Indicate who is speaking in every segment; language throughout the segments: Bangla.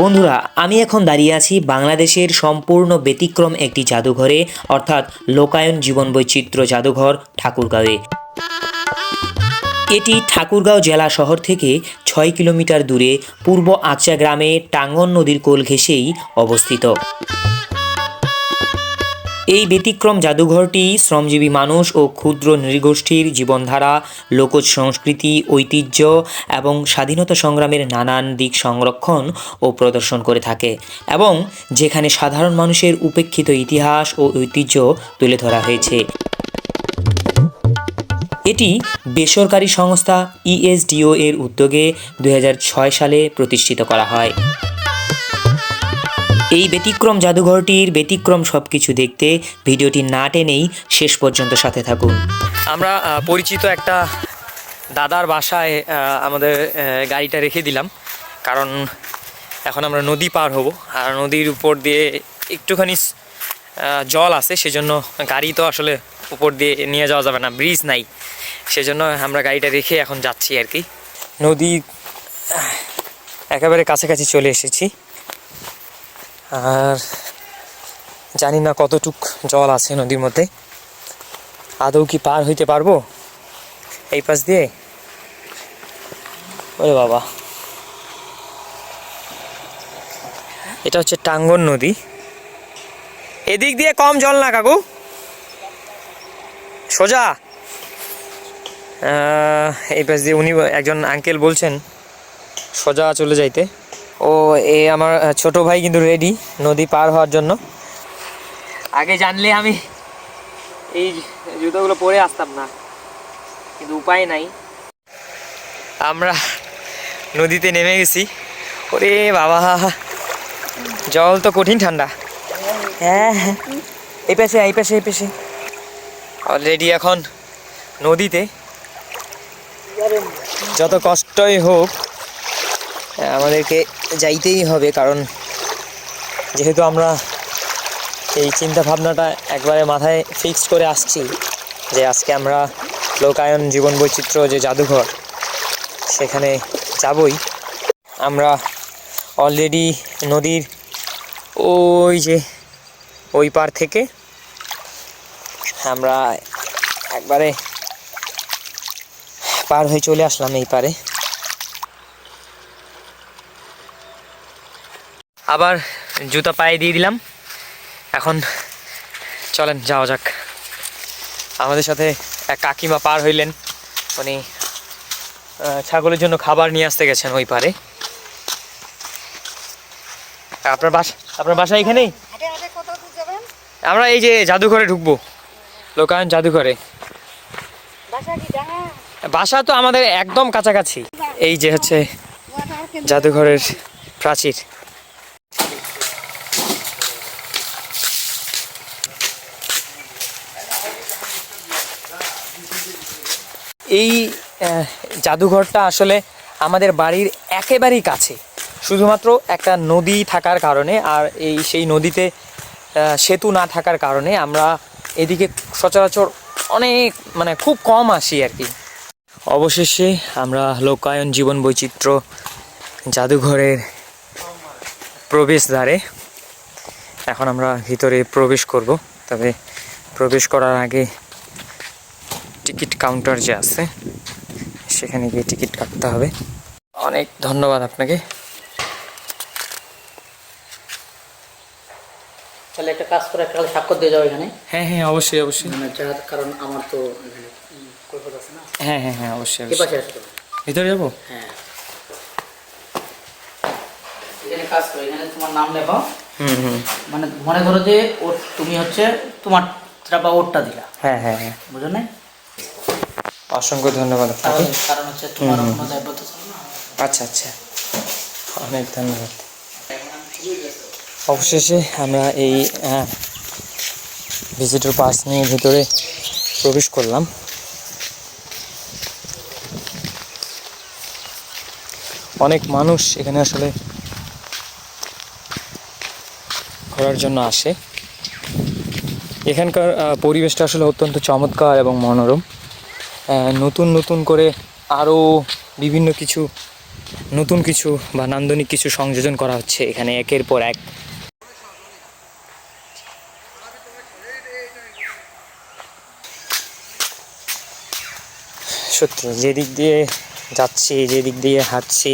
Speaker 1: বন্ধুরা, আমি এখন দাঁড়িয়ে আছি বাংলাদেশের সম্পূর্ণ ব্যতিক্রম একটি জাদুঘরে, অর্থাৎ লোকায়ন জীবন বৈচিত্র্য জাদুঘর ঠাকুরগাঁওয়ে। এটি ঠাকুরগাঁও জেলা শহর থেকে ছয় কিলোমিটার দূরে পূর্ব আকচা গ্রামে টাঙ্গন নদীর কোল ঘেঁষেই অবস্থিত। এই ব্যতিক্রম জাদুঘরটি শ্রমজীবী মানুষ ও ক্ষুদ্র নৃগোষ্ঠীর জীবনধারা, লোকজ সংস্কৃতি, ঐতিহ্য এবং স্বাধীনতা সংগ্রামের নানান দিক সংরক্ষণ ও প্রদর্শন করে থাকে এবং যেখানে সাধারণ মানুষের উপেক্ষিত ইতিহাস ও ঐতিহ্য তুলে ধরা হয়েছে। এটি বেসরকারি সংস্থা ইএসডিও এর উদ্যোগে দু হাজার ছয় সালে প্রতিষ্ঠিত করা হয়। এই ব্যতিক্রম জাদুঘরটির ব্যতিক্রম সব কিছু দেখতে ভিডিওটি না টেনেই শেষ পর্যন্ত সাথে থাকুন। আমরা পরিচিত একটা দাদার বাসায় আমাদের গাড়িটা রেখে দিলাম। কারণ এখন আমরা নদী পার হব। আর নদীর উপর দিয়ে একটুখানি জল আছে, সেজন্য গাড়ি তো আসলে উপর দিয়ে নিয়ে যাওয়া যাবে না, ব্রিজ নাই। সেজন্য আমরা গাড়িটা রেখে এখন যাচ্ছি আর কি। নদী একেবারে কাছাকাছি চলে এসেছি। আর জানি না কতটুক জল আছে নদীর মধ্যে। আদৌ কি পার হইতে পারব? এই পাশ দিয়ে? ওরে বাবা। এটা হচ্ছে টাঙ্গন নদী। এদিক দিয়ে কম জল না কাকু। সোজা। এই পাশ দিয়ে উনি একজন আঙ্কেল বলছেন, সোজা চলে যাইতে। ও এ আমার ছোট ভাই কিন্তু রেডি নদী পার হওয়ার জন্য। আগে জানলে আমি এই জুতোগুলো পরে আসতাম না। কিন্তু উপায় নাই। আমরা নদীতে নেমে গেছি। ওরে বাবা জল তো কঠিন ঠান্ডা। হ্যাঁ হ্যাঁ। এই পাশে এই পাশে এই পাশে। অলরেডি এখন নদীতে। যত কষ্টই হোক আমাদেরকে যাইতেই হবে, কারণ যেহেতু আমরা এই চিন্তা ভাবনাটা একবারে মাথায় ফিক্সড করে আসছি যে আজকে আমরা লোকায়ন জীবন বৈচিত্র্য যে জাদুঘর, সেখানে যাবই। আমরা অলরেডি নদীর ওই যে, ওই পার থেকে আমরা একবারে পার হয়ে চলে আসলাম এই পারে। আবার জুতা পায়ে দিয়ে দিলাম। এখন চলেন যাওয়া যাক। আমাদের সাথে এক কাকিমা পার হইলেন। উনি ছাগলের জন্য খাবার নিয়ে আসতে গেছেন ওই পারে। আপনার বাসা আপনার বাসা এখানেই? আমরা এই যে জাদুঘরে ঢুকবো। লোকায়ন জাদুঘরে।
Speaker 2: বাসা
Speaker 1: তো আমাদের একদম কাছাকাছি। এই যে হচ্ছে জাদুঘরের প্রাচীর। এই জাদুঘরটা আসলে আমাদের বাড়ির একেবারেই কাছে। শুধুমাত্র একটা নদী থাকার কারণে আর এই সেই নদীতে সেতু না থাকার কারণে আমরা এদিকে সচরাচর অনেক মানে খুব কম আসি আর কি। অবশেষে আমরা লোকায়ন জীবন বৈচিত্র্য জাদুঘরের প্রবেশদ্বারে এখন আমরা ভিতরে প্রবেশ করব। তবে প্রবেশ করার আগে টিকিট কাউন্টার যে আছে সেখানে গিয়ে টিকিট কাটতে হবে। অনেক ধন্যবাদ আপনাকে।
Speaker 3: তাহলে একটা কাজ করে কাল স্বাক্ষর দিয়ে যাও এখানে।
Speaker 1: হ্যাঁ হ্যাঁ অবশ্যই অবশ্যই।
Speaker 3: মানে কারণ আমার তো আছে না।
Speaker 1: হ্যাঁ হ্যাঁ হ্যাঁ অবশ্যই ভিতরে যাব?
Speaker 3: হ্যাঁ। এখানে কাজ করো এখানে তোমার নাম লেখো।
Speaker 1: হুম হুম।
Speaker 3: মানে মনে করো যে ওর তুমি হচ্ছে তোমার বা ওরটা দিলা।
Speaker 1: হ্যাঁ হ্যাঁ হ্যাঁ।
Speaker 3: বুঝো না
Speaker 1: অসংখ্য ধন্যবাদ আপনাকে।
Speaker 3: কারণ কারণ হচ্ছে তোমার কোনো দায়বদ্ধ
Speaker 1: আচ্ছা আচ্ছা। অনেক ধন্যবাদ। অবশেষে আমরা এই ভিজিটর পাস নিয়ে ভিতরে প্রবেশ করলাম। অনেক মানুষ এখানে আসলে ঘোরার জন্য আসে। এখানকার পরিবেশটা আসলে অত্যন্ত চমৎকার এবং মনোরম। নতুন নতুন করে আরও বিভিন্ন কিছু, নতুন কিছু বা নান্দনিক কিছু সংযোজন করা হচ্ছে এখানে একের পর এক। সত্যি, যেদিক দিয়ে যাচ্ছি, যেদিক দিয়ে হাঁটছি,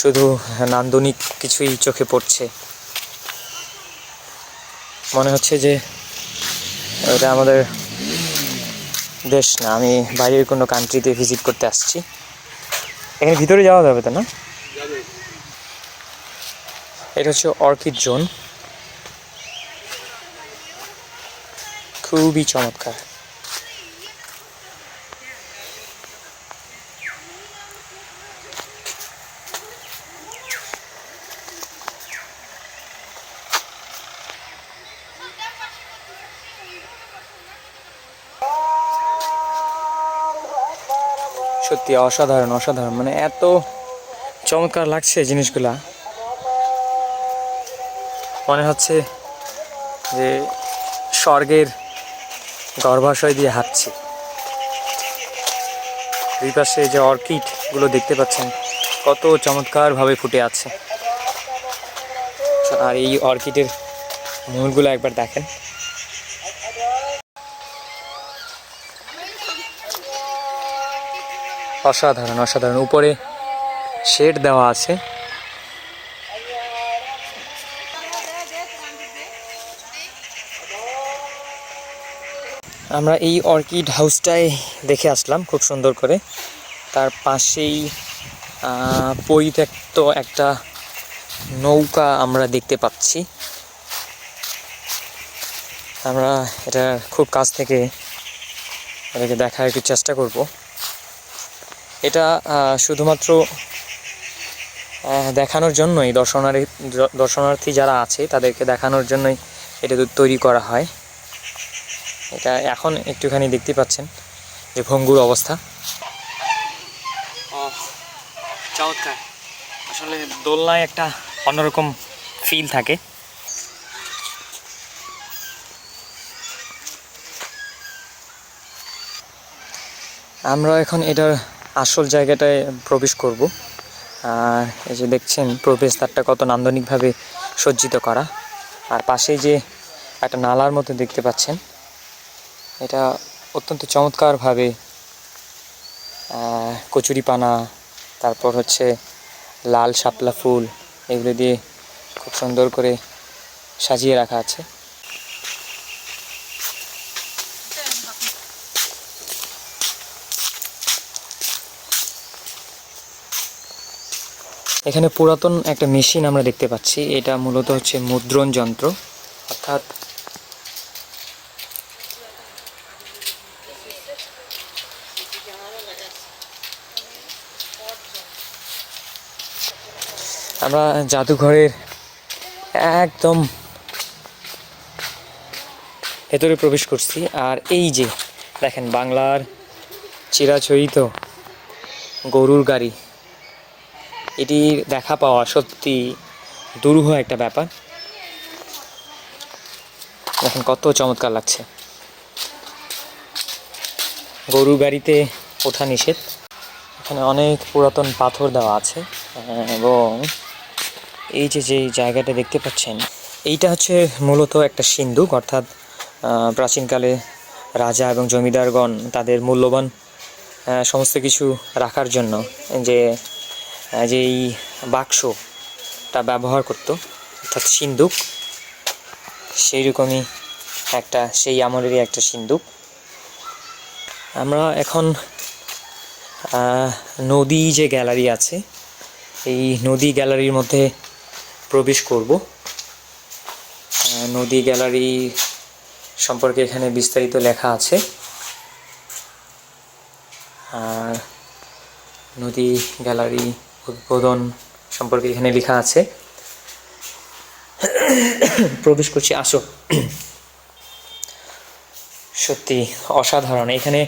Speaker 1: শুধু নান্দনিক কিছুই চোখে পড়ছে। মনে হচ্ছে যে এটা আমাদের দেশ না, আমি বাইরের কোনো কান্ট্রিতে ভিজিট করতে আসছি। এখানে ভিতরে যাওয়া যাবে তো, না? এটা হচ্ছে অর্কিড জোন। খুবই চমৎকার। সত্যি অসাধারণ অসাধারণ। মানে এত চমৎকার লাগছে জিনিসগুলা। মনে হচ্ছে যে স্বর্গের গর্ভাশয় দিয়ে হাঁটছি। দুই পাশে যে অর্কিডগুলো দেখতে পাচ্ছেন, কত চমৎকারভাবে ফুটে আছে। আর এই অর্কিডের মূলগুলো একবার দেখেন। অসাধারণ অসাধারণ। উপরে শেড দেওয়া আছে। আমরা এই অর্কিড হাউসটায় দেখে আসলাম খুব সুন্দর করে। তার পাশেই পরিত্যক্ত একটা নৌকা আমরা দেখতে পাচ্ছি। আমরা এটা খুব কাছ থেকে এটাকে দেখার একটু চেষ্টা করব। এটা শুধুমাত্র দেখানোর জন্যই দর্শনার্থী দর্শনার্থী যারা আছে তাদেরকে দেখানোর জন্যই এটা তৈরি করা হয়। এটা এখন একটুখানি দেখতে পাচ্ছেন যে ভঙ্গুর অবস্থা। চমৎকার। আসলে দোলনায় একটা অন্যরকম ফিল থাকে। আমরা এখন এটার আসল জায়গাটায় প্রবেশ করব। আর এই যে দেখছেন, প্রবেশ প্রবেশদ্বারটা কত নান্দনিকভাবে সজ্জিত করা। আর পাশেই যে একটা নালার মতো দেখতে পাচ্ছেন, এটা অত্যন্ত চমৎকারভাবে কচুরিপানা, তারপর হচ্ছে লাল শাপলা ফুল, এগুলো দিয়ে খুব সুন্দর করে সাজিয়ে রাখা আছে। এখানে পুরাতন একটা মেশিন আমরা দেখতে পাচ্ছি। এটা মূলত হচ্ছে মুদ্রণ যন্ত্র, অর্থাৎ আমরা জাদুঘরের একদম ভেতরে প্রবেশ করছি। আর এই যে দেখেন বাংলার চিরাচরিত গরুর গাড়ি এটির দেখা পাওয়া সত্যি দুরূহ একটা ব্যাপার। দেখেন কত চমৎকার লাগছে। গরু গাড়িতে ওঠা নিষেধ। এখানে অনেক পুরাতন পাথর দেওয়া আছে। এবং এই যে যে জায়গাটা দেখতে পাচ্ছেন, এইটা হচ্ছে মূলত একটা সিন্ধুক, অর্থাৎ প্রাচীনকালে রাজা এবং জমিদারগণ তাদের মূল্যবান সমস্ত কিছু রাখার জন্য যে যেই বাক্সটা ব্যবহার করত, অর্থাৎ সিন্দুক সেই রকমই একটা, সেই আমলেরই একটা সিন্দুক। আমরা এখন নদী যে গ্যালারি আছে, এই নদী গ্যালারির মধ্যে প্রবেশ করব। নদী গ্যালারি সম্পর্কে এখানে বিস্তারিত লেখা আছে। আর নদী গ্যালারি উদ্বোধন সম্পর্কে এখানে লেখা আছে। প্রবেশ করছি, আসো। সত্যি অসাধারণ। এখানে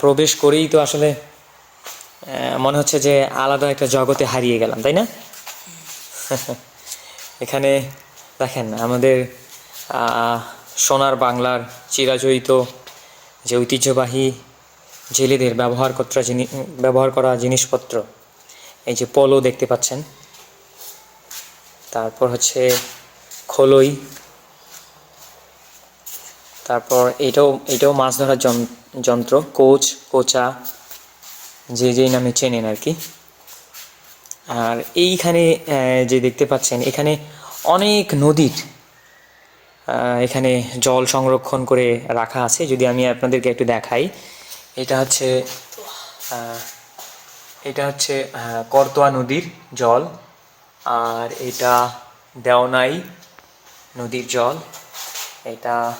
Speaker 1: প্রবেশ করেই তো আসলে মনে হচ্ছে যে আলাদা একটা জগতে হারিয়ে গেলাম, তাই না? এখানে দেখেন, আমাদের সোনার বাংলার চিরাচরিত যে ঐতিহ্যবাহী জেলেদের ব্যবহার করা ব্যবহার করা জিনিসপত্র এই যে পলো দেখতে পাচ্ছেন। তারপর হচ্ছে খোলই। তারপর এটাও এটাও মাছ ধরার যন- যন্ত্র, কোচ, কোচা, যে যেই নামে চেনেন আর কি। আর এইখানে যে দেখতে পাচ্ছেন, এখানে অনেক নদীর এখানে জল সংরক্ষণ করে রাখা আছে। যদি আমি আপনাদেরকে একটু দেখাই, এটা হচ্ছে হচ্ছে আহ, করতোয়া নদীর জল আর এটা দেওনাই নদীর জল এটা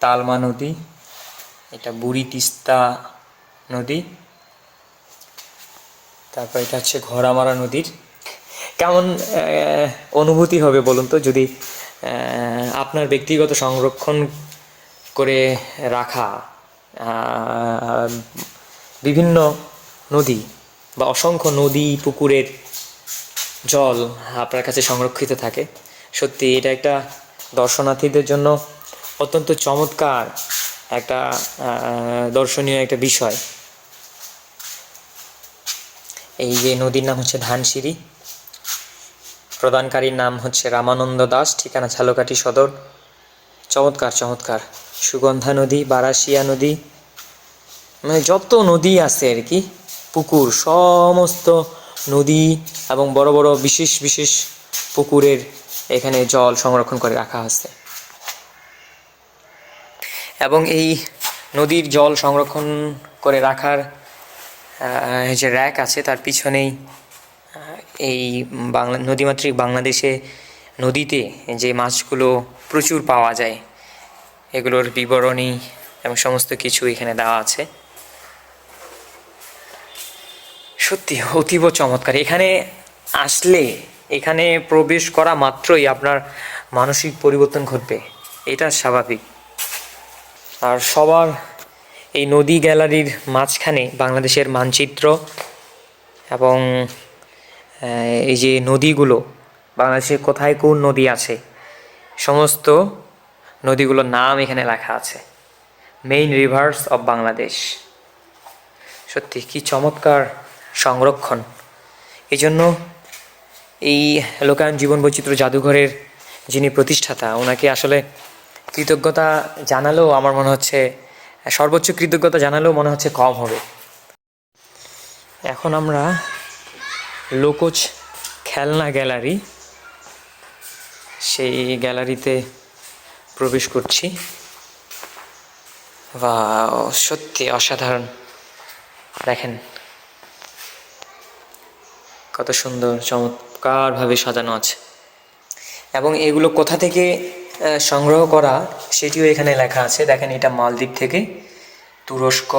Speaker 1: তালমা নদী এটা বুড়ি তিস্তা নদী তারপর এটা হচ্ছে ঘোড়ামারা নদীর। কেমন অনুভূতি হবে বলুন তো যদি আপনার ব্যক্তিগত সংরক্ষণ করে রাখা বিভিন্ন নদী বা অসংখ্য নদী, পুকুরের জল আপনার কাছে সংরক্ষিত থাকে। সত্যি, এটা একটা দর্শনার্থীদের জন্য অত্যন্ত চমৎকার একটা দর্শনীয় একটা বিষয়। এই যে নদীর নাম হচ্ছে ধানসিঁড়ি। প্রদানকারীর নাম হচ্ছে রামানন্দ দাস, ঠিকানা ঝালকাঠি সদর। চমৎকার চমৎকার। সুগন্ধা নদী, বারাসিয়া নদী। মানে যত নদী আছে আর কি পুকুর, সমস্ত নদী এবং বড় বড় বিশেষ বিশেষ পুকুরের এখানে জল সংরক্ষণ করে রাখা আছে এবং এই নদীর জল সংরক্ষণ করে রাখার যে র্যাক আছে তার পিছনেই এই বাংলা, নদীমাতৃক বাংলাদেশে নদীতে যে মাছগুলো প্রচুর পাওয়া যায়, এগুলোর বিবরণী এবং সমস্ত কিছু এখানে দেওয়া আছে। সত্যি, অতীব চমৎকার। এখানে আসলে, এখানে প্রবেশ করা মাত্রই আপনার মানসিক পরিবর্তন ঘটবে। এটা স্বাভাবিক। আর সবার এই নদী গ্যালারির মাঝখানে বাংলাদেশের মানচিত্র এবং এই যে নদীগুলো, বাংলাদেশে কোথায় কোন নদী আছে, সমস্ত নদীগুলোর নাম এখানে লেখা আছে। মেইন রিভার্স অফ বাংলাদেশ সত্যি, কি চমৎকার সংরক্ষণ। এই জন্য এই লোকায়ন জীবন বৈচিত্র্য জাদুঘরের যিনি প্রতিষ্ঠাতা, ওনাকে আসলে কৃতজ্ঞতা জানালেও আমার মনে হচ্ছে, সর্বোচ্চ কৃতজ্ঞতা জানালেও মনে হচ্ছে কম হবে। এখন আমরা লোকোচ খেলনা গ্যালারি, সেই গ্যালারিতে প্রবেশ করছি। বা সত্যি অসাধারণ। দেখেন কত সুন্দর, চমৎকারভাবে সাজানো আছে। এবং এগুলো কোথা থেকে সংগ্রহ করা সেটিও এখানে লেখা আছে। দেখেন এটা মালদ্বীপ থেকে। তুরস্ক,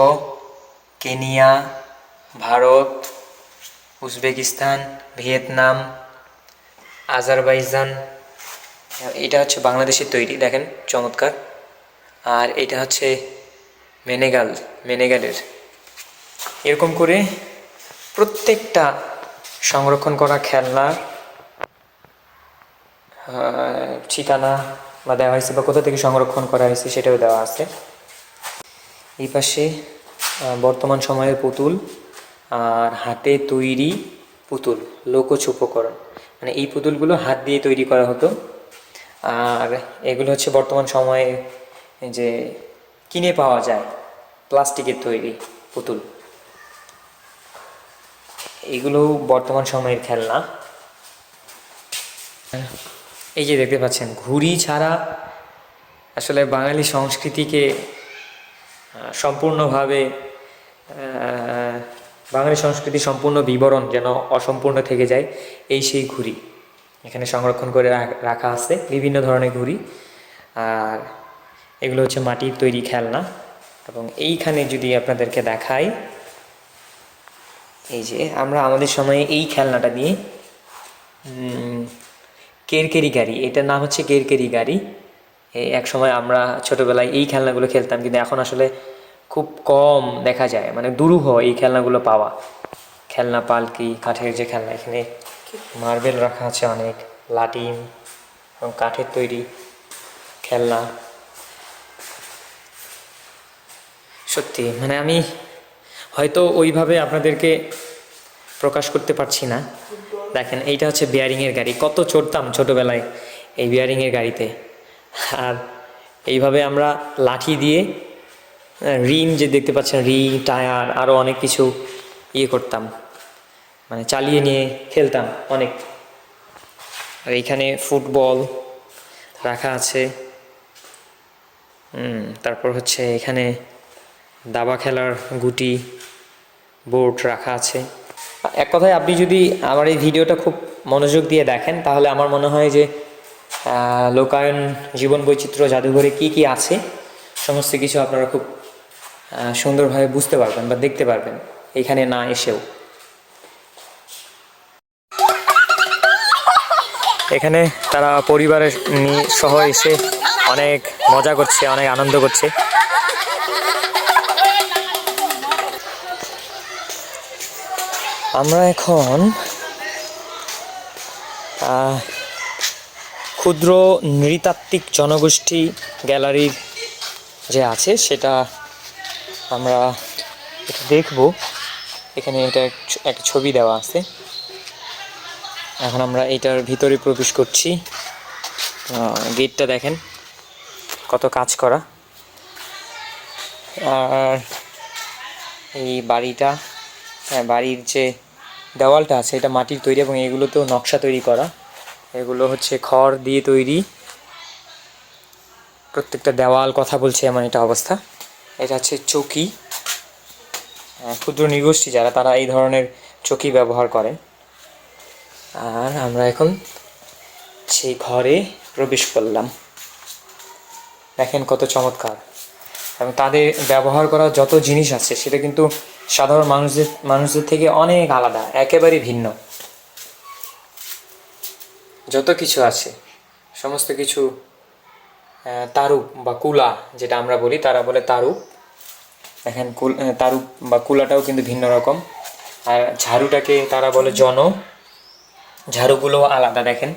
Speaker 1: Kenya, Bharat, Uzbekistan, Vietnam, Azerbaijan. এটা হচ্ছে বাংলাদেশের তৈরি, দেখেন, চমৎকার। আর এটা হচ্ছে মেনেগাল, মেনেগালের। এরকম করে প্রত্যেকটা সংরক্ষণ করা খেলনা ঠিকানা বা দেওয়া হয়েছে বা কোথা থেকে সংরক্ষণ করা হয়েছে সেটাও দেওয়া আছে। এই পাশে বর্তমান সময়ের পুতুল আর হাতে তৈরি পুতুল লোকোচ উপকরণ। মানে এই পুতুলগুলো হাত দিয়ে তৈরি করা হতো। আর এগুলো হচ্ছে বর্তমান সময়ে যে কিনে পাওয়া যায়, প্লাস্টিকের তৈরি পুতুল। এগুলো বর্তমান সময়ের খেলনা। এই যে দেখতে পাচ্ছেন, ঘুড়ি ছাড়া আসলে বাঙালি সংস্কৃতিকে সম্পূর্ণভাবে বাঙালি সংস্কৃতি সম্পূর্ণ বিবরণ যেন অসম্পূর্ণ থেকে যায়, এই সেই ঘুড়ি। এখানে সংরক্ষণ করে রাখ- আছে, বিভিন্ন ধরনের ঘুড়ি। আর এগুলো হচ্ছে মাটির তৈরি খেলনা। এবং এইখানে যদি আপনাদেরকে দেখাই এই যে আমরা আমাদের সময়ে এই খেলনাটা দিয়ে কেরকেরি গাড়ি, এটার নাম হচ্ছে কেরকেরি গাড়ি। এক সময় আমরা ছোটোবেলায় এই খেলনাগুলো খেলতাম, কিন্তু এখন আসলে খুব কম দেখা যায় মানে দুরূহ এই খেলনাগুলো পাওয়া। খেলনা পালকি, কাঠের যে খেলনা, এখানে মার্বেল রাখা আছে অনেক লাটিম এবং কাঠের তৈরি খেলনা। সত্যি মানে আমি হয়তো ওইভাবে আপনাদেরকে প্রকাশ করতে পারছি না। দেখেন, এইটা হচ্ছে বিয়ারিংয়ের গাড়ি। কত চড়তাম ছোটোবেলায় এই বিয়ারিংয়ের গাড়িতে। আর এইভাবে আমরা লাঠি দিয়ে রিম যে দেখতে পাচ্ছেন রিং টায়ার আরও অনেক কিছু ইয়ে করতাম। মানে চালিয়ে নিয়ে খেলতাম অনেক। আর এইখানে ফুটবল রাখা আছে। তারপর হচ্ছে এখানে দাবা খেলার গুটি। বোর্ড রাখা আছে। এক কথায় আপনি যদি আমার এই ভিডিওটা খুব মনোযোগ দিয়ে দেখেন, তাহলে আমার মনে হয় যে লোকায়ন জীবন বৈচিত্র্য জাদুঘরে কি কি আছে, সমস্ত কিছু আপনারা খুব সুন্দরভাবে বুঝতে পারবেন বা দেখতে পারবেন, এখানে না এসেও। এখানে তারা পরিবারের নিয়ে সহ এসে অনেক মজা করছে, অনেক আনন্দ করছে। আমরা এখন ক্ষুদ্র নৃতাত্ত্বিক জনগোষ্ঠী গ্যালারির যে আছে সেটা আমরা একটু দেখব। এখানে এটা এক একটা ছবি দেওয়া আছে। এখন আমরা এটার ভিতরে প্রবেশ করছি। গেটটা দেখেন কত কাজ করা। আর এই বাড়িটা হ্যাঁ, বাড়ির যে দেওয়ালটা আছে, এটা মাটির তৈরি এবং এগুলোতেও নকশা তৈরি করা। এগুলো হচ্ছে খড় দিয়ে তৈরি। প্রত্যেকটা দেওয়াল, কথা বলছে এমন এটা অবস্থা। এটা হচ্ছে চকি। ক্ষুদ্র নৃগোষ্ঠী যারা, তারা এই ধরনের চকি ব্যবহার করেন। আর আমরা এখন সেই ঘরে প্রবেশ করলাম। দেখেন কত চমৎকার। এবং তাদের ব্যবহার করা যত জিনিস আছে, সেটা কিন্তু সাধারণ মানুষদের মানুষদের থেকে অনেক আলাদা একেবারে ভিন্ন। যত কিছু আছে, সমস্ত কিছু তারুপ বা কুলা যেটা আমরা বলি, তারা বলে তারুপ। দেখেন কুল তারুপ বা কুলাটাও কিন্তু ভিন্ন রকম। আর ঝাড়ুটাকে তারা বলে জন। ঝাড়ুগুলো আলাদা, দেখেন।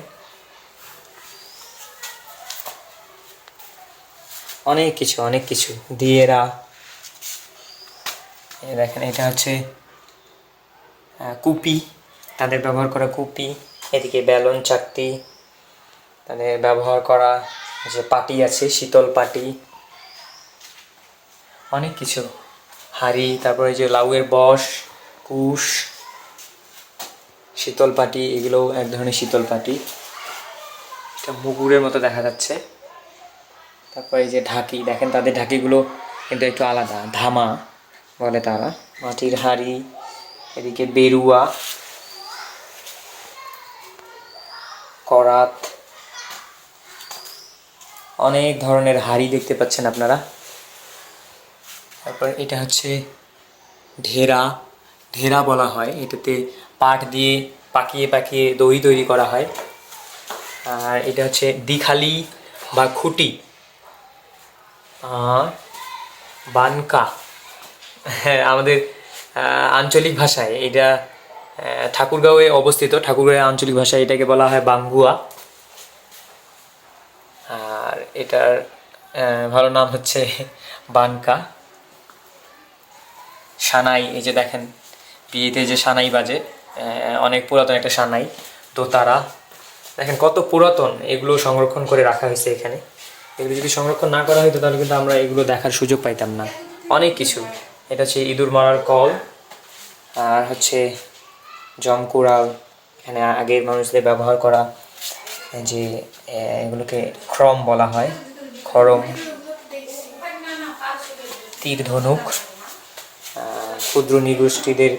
Speaker 1: অনেক কিছু অনেক কিছু। দিয়েরা এই দেখেন, এটা হচ্ছে কুপি, তাদের ব্যবহার করা কুপি, এদিকে বেলুন, চাকতি, তাদের ব্যবহার করা যে পাটি আছে, শীতল পাটি, অনেক কিছু। হাড়ি, তারপরে যে লাউয়ের বস, কুশ, শীতল পাটি, এগুলোও এক ধরনের শীতল পাটি। এটা মুগুরের মতো দেখা যাচ্ছে। তারপরে এই যে ঢাকি, দেখেন তাদের ঢাকিগুলো কিন্তু একটু আলাদা, ধামা বলে তারা, মাটির হাড়ি, এদিকে বেরুয়া, করাত, অনেক ধরনের হাড়ি দেখতে পাচ্ছেন আপনারা। তারপর এটা হচ্ছে ঢেরা ঢেরা বলা হয়, এটাতে পাট দিয়ে পাকিয়ে পাকিয়ে দই তৈরি করা হয়। আর এটা হচ্ছে দিখালি বা খুঁটি। বানকা। হ্যাঁ আমাদের আঞ্চলিক ভাষায় এটা ঠাকুরগাঁওয়ে অবস্থিত। ঠাকুরগাঁওয়ের আঞ্চলিক ভাষায় এটাকে বলা হয় বাঙ্গুয়া। আর এটার ভালো নাম হচ্ছে বানকা। সানাই, এই যে দেখেন, বিয়েতে যে সানাই বাজে অনেক পুরাতন একটা সানাই, দোতারা। দেখেন কত পুরাতন, এগুলো সংরক্ষণ করে রাখা হয়েছে এখানে। এগুলো যদি সংরক্ষণ না করা হতো তাহলে কিন্তু আমরা এগুলো দেখার সুযোগ পাইতাম না। অনেক কিছু। এটা হচ্ছে ইঁদুর মারার কল, আর হচ্ছে জমকুড়াল এখানে আগের মানুষদের ব্যবহার করা যে এগুলোকে ক্রম বলা হয়। খরম, তীর ধনুক ক্ষুদ্র নৃগোষ্ঠীদের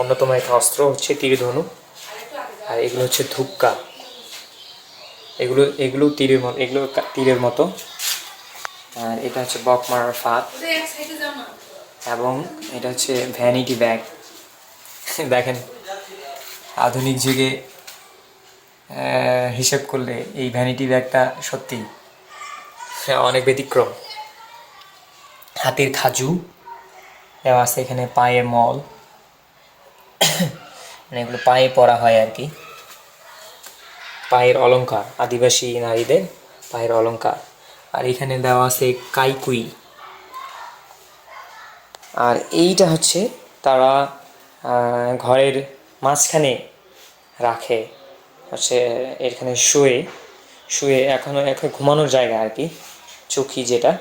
Speaker 1: অন্যতম একটা অস্ত্র হচ্ছে তীর ধনুক, আর এগুলো হচ্ছে ধুক্কা এগুলো এগুলো তীরের মতো, এগুলো তীরের মতো। আর এটা হচ্ছে বক মারার ফাঁদ। এবং এটা হচ্ছে ভ্যানিটি ব্যাগ দেখেন, আধুনিক যুগে হিসেব করলে এই ভ্যানিটি ব্যাগটা সত্যি অনেক ব্যতিক্রম। হাতের খাজু দেওয়া আছে এখানে পায়ের মল। মানে এগুলো পায়ে পরা হয় আর কি। পায়ের অলঙ্কার আদিবাসী নারীদের পায়ের অলঙ্কার আর এখানে দেওয়া আছে কাইকুই। আর এইটা হচ্ছে তারা ঘরের মাঝখানে রাখে, হচ্ছে এখানে শুয়ে শুয়ে এখনও এখন ঘুমানোর জায়গা আর কি, চৌকি যেটা।